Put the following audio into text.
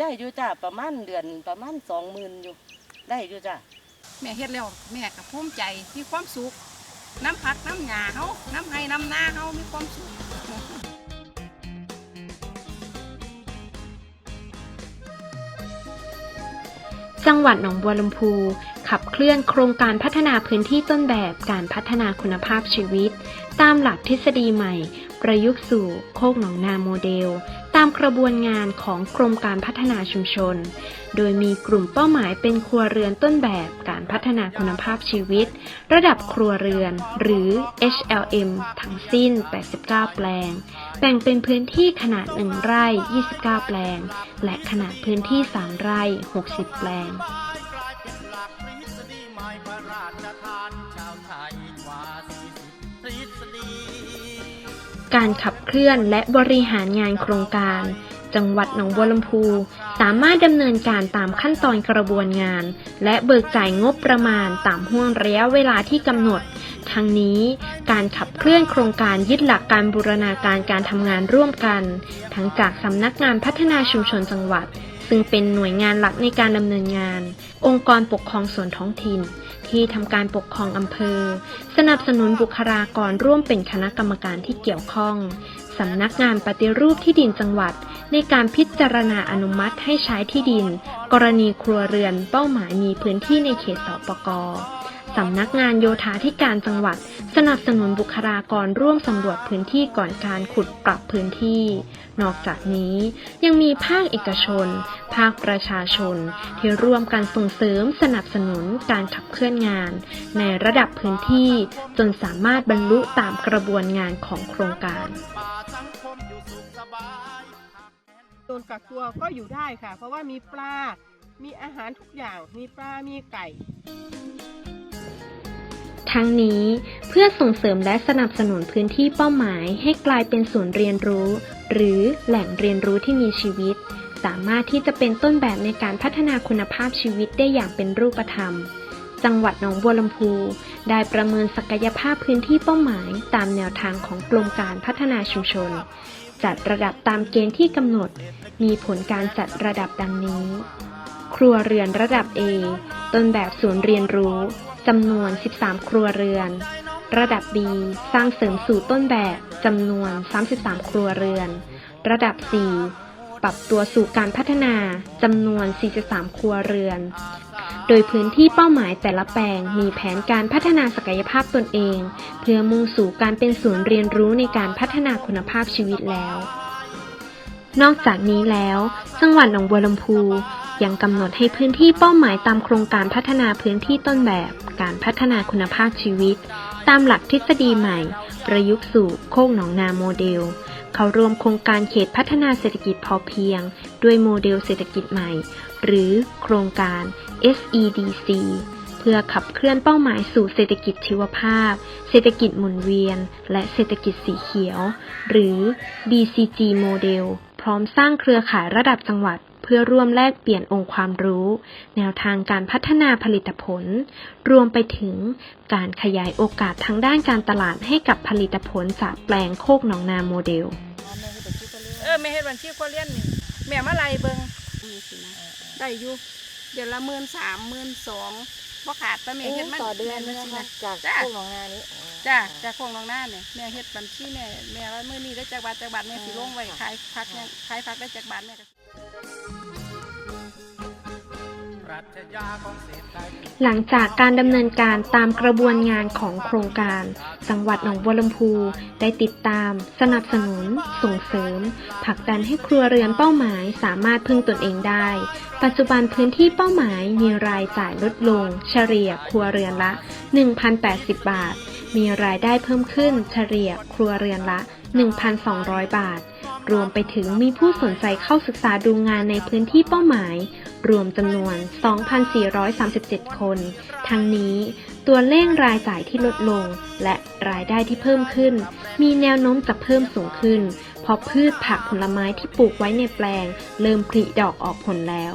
ได้อยู่จ้าประมาณเดือนประมาณสองหมื่นอยู่ ได้อยู่จ้าแม่เฮ็ดแล้วแม่ก็ภูมิใจมีความสุขน้ำผักน้ำหญ้าเฮาน้ำไห้น้ำนาเฮามีความสุขจังหวัดหนองบัวลำพู ขับเคลื่อนโครงการพัฒนาพื้นที่ต้นแบบการพัฒนาคุณภาพชีวิต ตามหลักทฤษฎีใหม่ ประยุกต์สู่โคกหนองนาโมเดลตามกระบวนงานของกรมการพัฒนาชุมชน โดยมีกลุ่มเป้าหมายเป็นครัวเรือนต้นแบบการพัฒนาคุณภาพชีวิต ระดับครัวเรือน หรือ HLM ทั้งสิ้น 89 แปลง แบ่งเป็นพื้นที่ขนาด 1 ไร่ 29 แปลง และขนาดพื้นที่ 3 ไร่ 60 แปลง การขับเคลื่อนและบริหารงานโครงการ จังหวัดหนองบัวลำพู สามารถดำเนินการตามขั้นตอนกระบวนงาน และเบิกจ่ายงบประมาณตามห่วงระยะเวลาที่กำหนด ทั้งนี้การขับเคลื่อนโครงการยึดหลักการบูรณาการการทำงานร่วมกัน ทั้งจากสำนักงานพัฒนาชุมชนจังหวัด ซึ่งเป็นหน่วยงานหลักในการดำเนินงาน องค์กรปกครองส่วนท้องถิ่น ที่ทำการปกครองอำเภอ สนับสนุนบุคลากรร่วมเป็นคณะกรรมการที่เกี่ยวข้องสำนักงานปฏิรูปที่ดินจังหวัด ในการพิจารณาอนุมัติให้ใช้ที่ดิน กรณีครัวเรือนเป้าหมายมีพื้นที่ในเขตสปก สำนักงานโยธาธิการจังหวัด สนับสนุนบุคลากรร่วมสำรวจพื้นที่ก่อนการขุดปรับพื้นที่ นอกจากนี้ยังมีภาคเอกชน ภาคประชาชน ที่ร่วมกันส่งเสริมสนับสนุนการขับเคลื่อนงาน ในระดับพื้นที่ จนสามารถบรรลุตามกระบวนงานของโครงการโดนกักตัวก็อยู่ได้ค่ะ เพราะว่ามีปลา มีอาหารทุกอย่าง มีปลา มีไก่ ทั้งนี้เพื่อส่งเสริมและสนับสนุนพื้นที่เป้าหมายให้กลายเป็นศูนย์เรียนรู้ หรือแหล่งเรียนรู้ที่มีชีวิต สามารถที่จะเป็นต้นแบบในการพัฒนาคุณภาพชีวิตได้อย่างเป็นรูปธรรม จังหวัดหนองบัวลำพู ได้ประเมินศักยภาพพื้นที่เป้าหมาย ตามแนวทางของกรมการพัฒนาชุมชน จัดระดับตามเกณฑ์ที่กำหนด มีผลการจัดระดับดังนี้ ครัวเรือนระดับ A ต้นแบบศูนย์เรียนรู้ จำนวน 13 ครัวเรือน ระดับ B สร้างเสริมสู่ต้นแบบจำนวน 33 ครัวเรือน ระดับ C ปรับตัวสู่การพัฒนาจำนวน 43 ครัวเรือน โดยพื้นที่เป้าหมายแต่ละแปลงมีแผนการพัฒนาศักยภาพตนเอง เพื่อมุ่งสู่การเป็นศูนย์เรียนรู้ในการพัฒนาคุณภาพชีวิตแล้ว นอกจากนี้แล้วจังหวัดหนองบัวลำพูยังกำหนดให้พื้นที่เป้าหมายตามโครงการพัฒนาพื้นที่ต้นแบบ การพัฒนาคุณภาพชีวิต ตามหลักทฤษฎีใหม่ ประยุกต์สู่โคกหนองนาโมเดล เข้าร่วมโครงการเขตพัฒนาเศรษฐกิจพอเพียง ด้วยโมเดลเศรษฐกิจใหม่ หรือโครงการ SEDC เพื่อขับเคลื่อนเป้าหมายสู่เศรษฐกิจชีวภาพ เศรษฐกิจหมุนเวียน และเศรษฐกิจสีเขียว หรือ BCG โมเดล พร้อมสร้างเครือข่ายระดับจังหวัด เพื่อร่วมแลกเปลี่ยนองค์ความรู้ แนวทางการพัฒนาผลิตผล รวมไปถึงการขยายโอกาสทางด้านการตลาดให้กับผลิตผลจากแปลงโคกหนองนาโมเดล เออแม่เฮ็ดบัญชีครัวเรือนนี่แม่มาไล่เบิ่งได้อยู่เดือนละหมื่นสามหมื่นสองบ่ขาดแต่แม่เฮ็ดมันต่อเดือนแม่นะสิคะนะจากจ้ะพวกหนองนานี้ จ้าจากโคงน้องหน้าเนี่ยแม่เฮ็ดบัญชีแม่แม่ว่ามื้อนี้ได้จากบาทจากบาทแม่สิลงไว้ขายพักเนี่ยขายพักได้จากบาทแม่ก็หลังจากการดำเนินการตามกระบวนงานของโครงการ จังหวัดหนองบัวลำพูได้ติดตาม สนับสนุน ส่งเสริมผลักดันให้ครัวเรือนเป้าหมายสามารถพึ่งตนเองได้ ปัจจุบันพื้นที่เป้าหมายมีรายจ่ายลดลง เฉลี่ยครัวเรือนละ 1,080 บาท มีรายได้เพิ่มขึ้นเฉลี่ยครัวเรือนละ 1,200 บาท รวมไปถึงมีผู้สนใจเข้าศึกษาดูงานในพื้นที่เป้าหมาย รวมจำนวน 2,437 คน ทั้งนี้ตัวเลขรายจ่ายที่ลดลง และรายได้ที่เพิ่มขึ้น มีแนวโน้มจะเพิ่มสูงขึ้น เพราะพืชผักผลไม้ที่ปลูกไว้ในแปลง เริ่มผลิดอกออกผลแล้ว